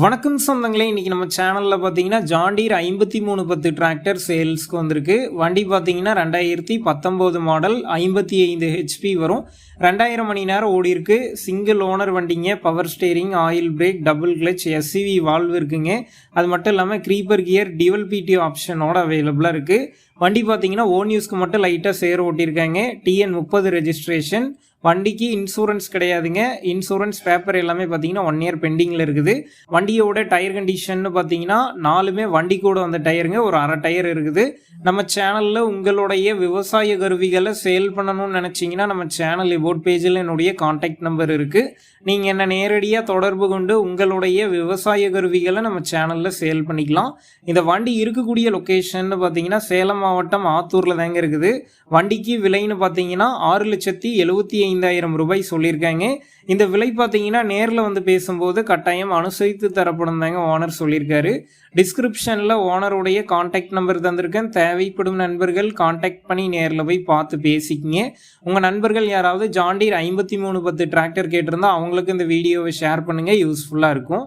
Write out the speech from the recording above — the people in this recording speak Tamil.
வணக்கம் சொந்தங்களே இன்றைக்கி நம்ம சேனலில் பார்த்தீங்கன்னா ஜாண்டீர் ஐம்பத்தி மூணு பத்து டிராக்டர் சேல்ஸ்க்கு வந்திருக்கு. வண்டி பார்த்தீங்கன்னா ரெண்டாயிரத்தி பத்தொம்போது மாடல் ஐம்பத்தி ஐந்து ஹெச்பி வரும். ரெண்டாயிரம் மணி நேரம் ஓடி இருக்கு. சிங்கிள் ஓனர் வண்டிங்க power steering oil brake double clutch SCV valve இருக்குங்க. அது மட்டும் இல்லாமல் க்ரீப்பர் கியர் டிவல் பிடி ஆப்ஷனோட அவைலபிளாக இருக்குது வண்டி பார்த்தீங்கன்னா ஓன் யூஸ்க்கு மட்டும் லைட்டாக சேர் ஓட்டியிருக்காங்க டிஎன் முப்பது ரெஜிஸ்ட்ரேஷன் வண்டிக்கு இன்சூரன்ஸ் கிடையாதுங்க. இன்சூரன்ஸ் பேப்பர் எல்லாமே பார்த்தீங்கன்னா ஒன் இயர் பெண்டிங்கில் இருக்குது. வண்டியோட டயர் கண்டிஷன் பார்த்தீங்கன்னா நாலுமே வண்டி கூட வந்த டயருங்க ஒரு அரை டயர் இருக்குது. நம்ம சேனலில் உங்களுடைய விவசாய கருவிகளை சேல் பண்ணணும்னு நினச்சிங்கன்னா நம்ம சேனல் இபோட் பேஜில் என்னுடைய காண்டாக்ட் நம்பர் இருக்குது நீங்கள் என்ன நேரடியாக தொடர்பு கொண்டு உங்களுடைய விவசாய கருவிகளை நம்ம சேனலில் சேல் பண்ணிக்கலாம். இந்த வண்டி இருக்கக்கூடிய லொக்கேஷன் பார்த்தீங்கன்னா சேலம் மாவட்டம் ஆத்தூரில் தாங்க இருக்குது. வண்டிக்கு விலைன்னு பார்த்தீங்கன்னா ஆறு லட்சத்தி எழுபத்தி ஐந்தாயிரம் ரூபாய் சொல்லியிருக்காங்க. இந்த விலை பார்த்தீங்கன்னா நேரில் வந்து பேசும்போது கட்டாயம் அனுசரித்து தரப்படும் தாங்க ஓனர் சொல்லியிருக்காரு. டிஸ்கிரிப்ஷனில் ஓனருடைய காண்டாக்ட் நம்பர் தந்திருக்கேன். தேவைப்படும் நண்பர்கள் காண்டாக்ட் பண்ணி நேரில் போய் பார்த்து பேசிக்கிங்க. உங்கள் நண்பர்கள் யாராவது ஜாண்டீர் ஐம்பத்தி மூணு பத்து டிராக்டர் கேட்டிருந்தா அவங்களுக்கு இந்த வீடியோவை ஷேர் பண்ணுங்கள் யூஸ்ஃபுல்லாக இருக்கும்.